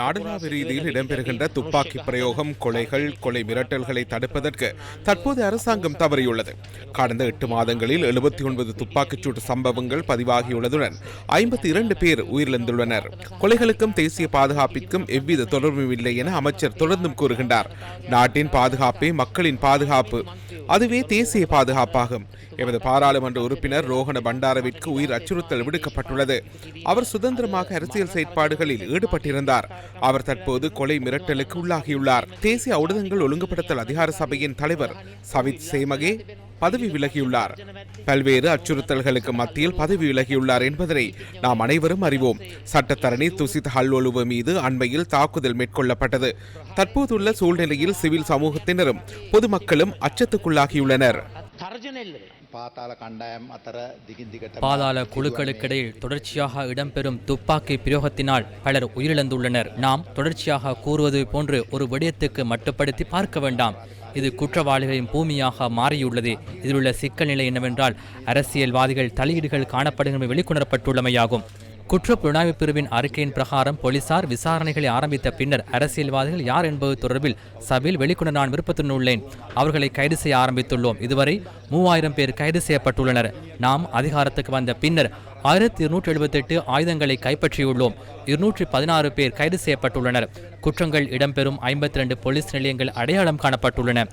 நாடளாவிய ரீதியில் இடம்பெறுகின்ற துப்பாக்கி பிரயோகம் கொலைகள் கொலை மிரட்டல்களை தடுப்பதற்கு தற்போது அரசாங்கம் தவறியுள்ளது. கடந்த எட்டு மாதங்களில் எழுபத்தி ஒன்பது துப்பாக்கிச்சூட்டு சம்பவங்கள் பதிவாகியுள்ளதுடன் ஐம்பத்தி இரண்டு பேர் உயிரிழந்துள்ளனர். கொலைகளுக்கும் தேசிய பாதுகாப்பிற்கும் எவ்வித தொடர்பும் இல்லை என அமைச்சர் தொடர்ந்தும் கூறுகின்றார். நாட்டின் பாதுகாப்பே மக்களின் பாதுகாப்பு. அதுவே தேசிய பாதுகாப்பாகும். எமது பாராளுமன்ற உறுப்பினர் ரோஹண பண்டாரவிற்கு உயிர் அச்சுறுத்தல் விடுக்கப்பட்டுள்ளது. அவர் சுதந்திரமாக அரசியல் செயற்பாடுகளில் ஈடுபட்டிருந்தார். அவர் தற்போது கொலை மிரட்டலுக்கு உள்ளாகியுள்ளார். தேசிய ஊடகங்கள் ஒழுங்குபடுத்தல் அதிகார சபையின் தலைவர் சவித் சேமகே பதவி விலகியுள்ளார். பல்வேறு அச்சுறுத்தல்களுக்கு மத்தியில் பதவி விலகியுள்ளார் என்பதனை நாம் அனைவரும் அறிவோம். சட்டத்தரணி துசித் ஹல்வொலுவ மீது அண்மையில் தாக்குதல் மேற்கொள்ளப்பட்டது. தற்போதுள்ள சூழ்நிலையில் சிவில் சமூகத்தினரும் பொதுமக்களும் அச்சத்துக்குள்ளாகியுள்ளனர். பாதாள குழுக்களுக்கிடையில் தொடர்ச்சியாக இடம்பெறும் துப்பாக்கி பிரயோகத்தினால் பலர் உயிரிழந்துள்ளனர். நாம் தொடர்ச்சியாக கூறுவது போன்று ஒரு விடயத்துக்கு மட்டுப்படுத்தி பார்க்க வேண்டாம். இது குற்றவாளிகளின் பூமியாக மாறியுள்ளது. இதில் உள்ள சிக்கல் நிலை என்னவென்றால் அரசியல்வாதிகள் தலையீடுகள் காணப்படுகின்ற வெளிக்கொணரப்பட்டுள்ளமையாகும். குற்ற புலனாய்வு பிரிவின் அறிக்கையின் பிரகாரம் போலீசார் விசாரணைகளை ஆரம்பித்த பின்னர் அரசியல்வாதிகள் யார் என்பது தொடர்பில் சபையில் வெளிக்கொண்டு நான் விருப்பத்துடன் உள்ளேன். அவர்களை கைது செய்ய ஆரம்பித்துள்ளோம். இதுவரை மூவாயிரம் பேர் கைது செய்யப்பட்டுள்ளனர். நாம் அதிகாரத்துக்கு வந்த பின்னர் ஆயிரத்தி இருநூற்றி எழுபத்தெட்டு ஆயுதங்களை கைப்பற்றியுள்ளோம். இருநூற்றி பதினாறு பேர் கைது செய்யப்பட்டுள்ளனர். குற்றங்கள் இடம்பெறும் ஐம்பத்தி ரெண்டு போலீஸ் நிலையங்கள் அடையாளம் காணப்பட்டுள்ளன.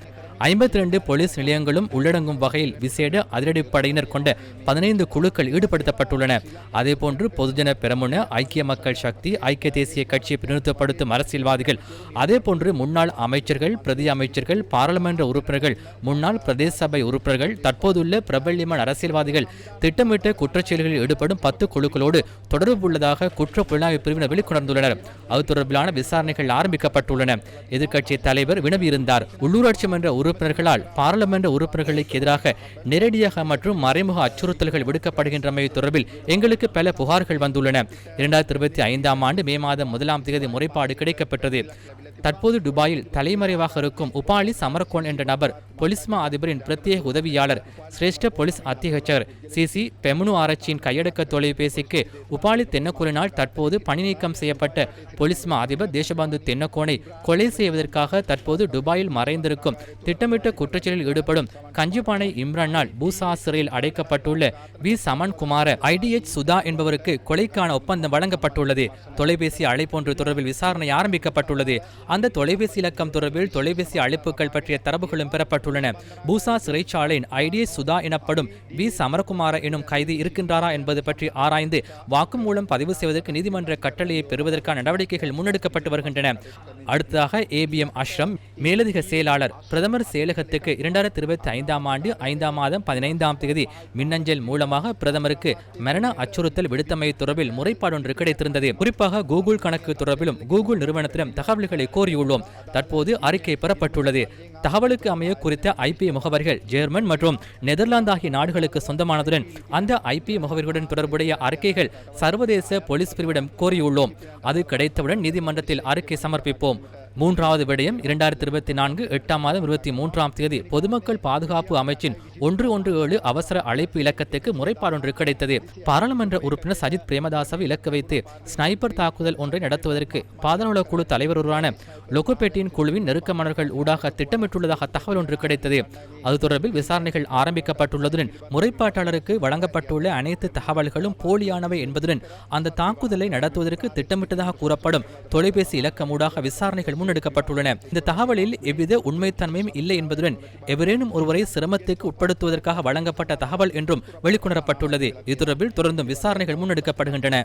ஐம்பத்தி ரெண்டு போலீஸ் நிலையங்களும் உள்ளடங்கும் வகையில் விசேட அதிரடிப்படையினர் கொண்ட பதினைந்து குழுக்கள் ஈடுபடுத்தப்பட்டுள்ளன. அதேபோன்று பொதுஜன பெரமுன ஐக்கிய மக்கள் சக்தி ஐக்கிய தேசிய கட்சியை பிரதிநிதித்துவப்படுத்தும் அரசியல்வாதிகள் அதேபோன்று முன்னாள் அமைச்சர்கள் பிரதி அமைச்சர்கள் பாராளுமன்ற உறுப்பினர்கள் முன்னாள் பிரதேச சபை உறுப்பினர்கள் தற்போதுள்ள பிரபல்யமான அரசியல்வாதிகள் திட்டமிட்ட குற்றச்செயல்களில் ஈடுபடும் பத்து குழுக்களோடு தொடர்பு உள்ளதாக குற்ற புலனாய்வு பிரிவினர் வெளிக்கொணர்ந்துள்ளனர். அது தொடர்பிலான விசாரணைகள் ஆரம்பிக்கப்பட்டுள்ளன. எதிர்க்கட்சி தலைவர் வினவியிருந்தார். உள்ளூராட்சி மன்ற உறுப்பினர்களால் பாராளுமன்ற உறுப்பினர்களுக்கு எதிராக நேரடியாக மற்றும் மறைமுக அச்சுறுத்தல்கள் விடுக்கப்படுகின்றமை தொடர்பில் எங்களுக்கு பல புகார்கள் வந்துள்ளன. இரண்டாயிரத்தி இருபத்தி ஐந்தாம் ஆண்டு மே மாதம் முதலாம் தேதி முறைப்பாடு கிடைக்கப்பட்டது தற்போது துபாயில் தலைமறைவாக இருக்கும் உபாலி சமரகோன் என்ற நபர் பொலிஸ்மா அதிபரின் பிரத்யேக உதவியாளர் சிரேஷ்ட போலீஸ் அத்தியட்சகர் சிசி பெமனு ஆராய்ச்சியின் கையடக்க தொலைபேசிக்கு உபாலி தென்னக்கோலினால் தற்போது பணிநீக்கம் செய்யப்பட்ட பொலிஸ்மா அதிபர் தேசபந்து தென்னக்கோனை கொலை செய்வதற்காக தற்போது துபாயில் மறைந்திருக்கும் திட்டமிட்ட குற்றச்செயலில் ஈடுபடும் கஞ்சிபானை இம்ரானால் பூசா சிறையில் அடைக்கப்பட்டுள்ள வி. சமன்குமார ஐடிஎச் சுதா என்பவருக்கு கொலைக்கான ஒப்பந்தம் வழங்கப்பட்டுள்ளது. தொலைபேசி அழைப்பொன்று தொடர்பில் விசாரணை ஆரம்பிக்கப்பட்டுள்ளது. அந்த தொலைபேசி இலக்கம் தொடர்பில் தொலைபேசி அழைப்புகள் பற்றிய தரவுகளும் பெறப்பட்டுள்ளன. பூசா சிறைச்சாலையின் ஐடிஎச் சுதா எனப்படும் வி. சமரகுமார எனும் கைதி இருக்கின்றாரா என்பது பற்றி ஆராய்ந்து வாக்குமூலம் பதிவு செய்வதற்கு நீதிமன்ற கட்டளையை பெறுவதற்கான நடவடிக்கைகள் முன்னெடுக்கப்பட்டு வருகின்றன. அடுத்ததாக ஏபிஎம் அஷ்ரம் மேலதிக செயலாளர் பிரதமர் செயலகத்துக்கு இரண்டாயிரத்தி இருபத்தி ஐந்தாம் ஆண்டு ஐந்தாம் மாதம் பதினைந்தாம் தேதி மின்னஞ்சல் மூலமாக பிரதமருக்கு மரண அச்சுறுத்தல் விடுத்தமை தொடர்பில் முறைப்பாடு ஒன்று கிடைத்திருந்தது. குறிப்பாக கூகுள் கணக்கு தொடர்பிலும் கூகுள் நிறுவனத்திடம் தகவல்களை கோரியுள்ளோம். தற்போது அறிக்கை பெறப்பட்டுள்ளது. தகவலுக்கு அமைய குறித்த ஐபி முகவரிகள் ஜெர்மன் மற்றும் நெதர்லாந்து ஆகிய நாடுகளுக்கு சொந்தமானதுடன் அந்த ஐபி முகவரிகளுடன் தொடர்புடைய அறிக்கைகள் சர்வதேச போலீஸ் பிரிவிடம் கோரியுள்ளோம். அது கிடைத்தவுடன் நீதிமன்றத்தில் அறிக்கை சமர்ப்பிப்போம். மூன்றாவது விடயம் இரண்டாயிரத்தி இருபத்தி நான்கு எட்டாம் மாதம் இருபத்தி மூன்றாம் தேதி பொதுமக்கள் பாதுகாப்பு அமைச்சின் ஒன்று ஒன்று ஏழு அவசர அழைப்பு இலக்கத்துக்கு முறைப்பாடு ஒன்று கிடைத்தது. பாராளுமன்ற உறுப்பினர் சஜித் பிரேமதாசவை இலக்கு வைத்து ஸ்னைப்பர் தாக்குதல் ஒன்றை நடத்துவதற்கு பாதாள குழு தலைவர் ஒருவரான லொகோபேட்டியின் குழுவின் நெருக்கமானர்கள் ஊடாக திட்டமிட்டுள்ளதாக தகவல் ஒன்று கிடைத்தது. அது தொடர்பில் விசாரணைகள் ஆரம்பிக்கப்பட்டுள்ளதுடன் முறைப்பாட்டாளருக்கு வழங்கப்பட்டுள்ள அனைத்து தகவல்களும் போலியானவை என்பதுடன் அந்த தாக்குதலை நடத்துவதற்கு திட்டமிட்டதாக கூறப்படும் தொலைபேசி இலக்கம் ஊடாக விசாரணைகள் முன்னெடுக்கப்பட்டுள்ளன. இந்த தகவலில் எவ்வித உண்மைத்தன்மையும் இல்லை என்பதுடன் எவரேனும் ஒருவரை சிரமத்துக்கு உட்படுத்துவதற்காக வழங்கப்பட்ட தகவல் என்றும் வெளிக்கொணரப்பட்டுள்ளது. இது தொடர்பில் தொடர்ந்தும் விசாரணைகள் முன்னெடுக்கப்படுகின்றன.